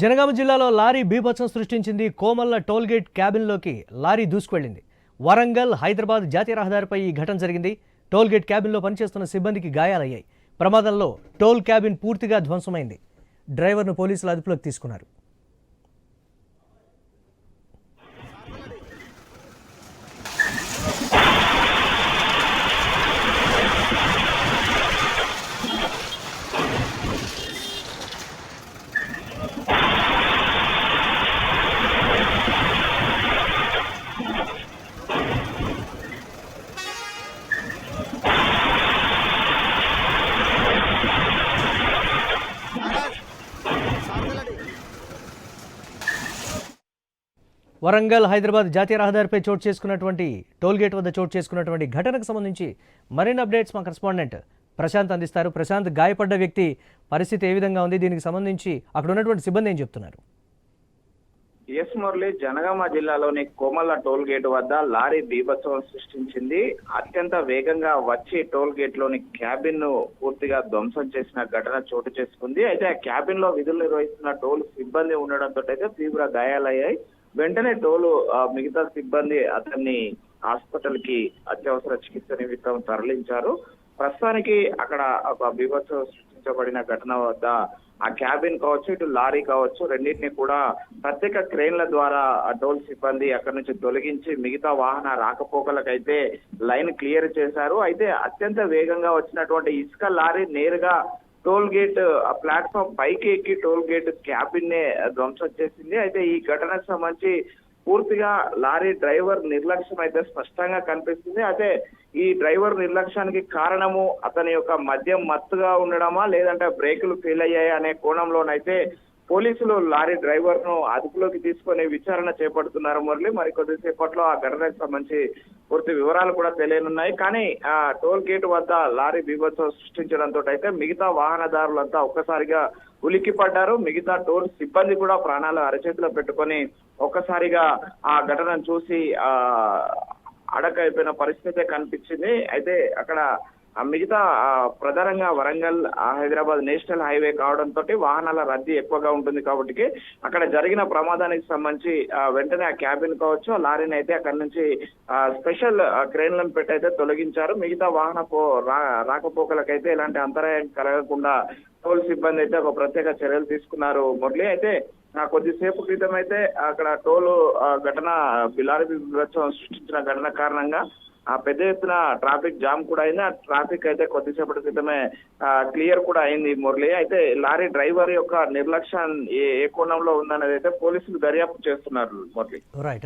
జనగామ జిల్లాలో లారీ బీభత్సం సృష్టించింది కోమల్ల టోల్గేట్ క్యాబిన్లోకి లారీ దూసుకువెళ్ళింది వరంగల్ హైదరాబాద్ జాతీయ రహదారిపై ఈ ఘటన జరిగింది. టోల్గేట్ క్యాబిన్లో పనిచేస్తున్న సిబ్బందికి గాయాలయ్యాయి. ప్రమాదంలో టోల్ క్యాబిన్ పూర్తిగా ధ్వంసమైంది. డ్రైవర్ను పోలీసులు అదుపులోకి తీసుకున్నారు. వరంగల్ హైదరాబాద్ జాతీయ రహదారిపై చోటు చేసుకున్నటువంటి టోల్గేట్ వద్ద చోటు చేసుకున్నటువంటి ఘటనకు సంబంధించి మరిన్ని అప్డేట్స్ మా కరెస్పాండెంట్ ప్రశాంత్ అందిస్తారు. ప్రశాంత్ గాయపడ్డ వ్యక్తి పరిస్థితి ఏ విధంగా ఉంది? దీనికి సంబంధించి అక్కడ ఉన్నటువంటి సిబ్బంది ఏం చెప్తున్నారు? ఎస్ మురళి జనగామ జిల్లాలోని కోమల్ల టోల్ గేట్ వద్ద లారీ బీభత్సవం సృష్టించింది. అత్యంత వేగంగా వచ్చి టోల్ గేట్లోని క్యాబిన్ను పూర్తిగా ధ్వంసం చేసిన ఘటన చోటు చేసుకుంది. అయితే ఆ క్యాబిన్లో విధులు నిర్వహిస్తున్న టోల్ సిబ్బంది ఉండడంతో అయితే తీవ్ర గాయాలయ్యాయి. వెంటనే టోలు ఆ, మిగతా సిబ్బంది అతన్ని హాస్పిటల్కి అత్యవసర చికిత్స నిమిత్తం తరలించారు. ప్రస్తుతానికి అక్కడ ఒక బీభత్స సృష్టించబడిన ఘటన వద్ద ఆ క్యాబిన్ కావచ్చు ఇటు లారీ కావచ్చు రెండింటిని కూడా ప్రత్యేక క్రేన్ల ద్వారా టోల్ సిబ్బంది అక్కడి నుంచి తొలగించి మిగతా వాహన రాకపోకలకైతే లైన్ క్లియర్ చేశారు. అయితే అత్యంత వేగంగా వచ్చినటువంటి ఇసుక లారీ నేరుగా టోల్ గేట్ ఆ ప్లాట్ఫామ్ పైకి ఎక్కి టోల్ గేట్ క్యాబిన్ నే ధ్వంసం చేసింది. అయితే ఈ ఘటనకు సంబంధించి పూర్తిగా లారీ డ్రైవర్ నిర్లక్ష్యం అయితే స్పష్టంగా కనిపిస్తుంది. అయితే ఈ డ్రైవర్ నిర్లక్ష్యానికి కారణము అతని యొక్క మద్యం మత్తుగా ఉండడమా లేదంటే బ్రేకులు ఫెయిల్ అయ్యాయి అనే కోణంలోనైతే పోలీసులు లారీ డ్రైవర్ను అదుపులోకి తీసుకొని విచారణ చేపడుతున్నారు మురళి. మరి కొద్దిసేపట్లో ఆ ఘటనకు సంబంధించి పూర్తి వివరాలు కూడా తెలియనున్నాయి. కానీ ఆ టోల్ గేట్ వద్ద లారీ బీభత్సం సృష్టించడంతో అయితే మిగతా వాహనదారులంతా ఒక్కసారిగా ఉలిక్కి పడ్డారు మిగతా టోల్ సిబ్బంది కూడా ప్రాణాలు అరచేతిలో పెట్టుకొని ఒక్కసారిగా ఆ ఘటనను చూసి ఆ అడకైపోయిన పరిస్థితి కనిపించింది. అయితే అక్కడ మిగతా ప్రధానంగా వరంగల్ హైదరాబాద్ నేషనల్ హైవే కావడంతో వాహనాల రద్దీ ఎక్కువగా ఉంటుంది కాబట్టి అక్కడ జరిగిన ప్రమాదానికి సంబంధించి వెంటనే ఆ క్యాబిన్ కావచ్చు ఆ లారీని అయితే అక్కడి నుంచి స్పెషల్ క్రేన్లను పెట్టి అయితే తొలగించారు. మిగతా వాహన పో రా- రాకపోకలకైతే ఎలాంటి అంతరాయం కలగకుండా టోల్ సిబ్బంది అయితే ఒక ప్రత్యేక చర్యలు తీసుకున్నారు మురళి. అయితే కొద్దిసేపు క్రితం అయితే అక్కడ టోల్ ఘటన బిలారీ సృష్టించిన ఘటన కారణంగా ఆ పెద్ద ఎత్తున ట్రాఫిక్ జామ్ కూడా అయింది. ఆ ట్రాఫిక్ అయితే కొద్దిసేపటి క్రితమే క్లియర్ కూడా అయింది మురళి. అయితే లారీ డ్రైవర్ యొక్క నిర్లక్ష్యం ఏ ఏ కోణంలో ఉందనేది అయితే పోలీసులు దర్యాప్తు చేస్తున్నారు మురళి. రైట్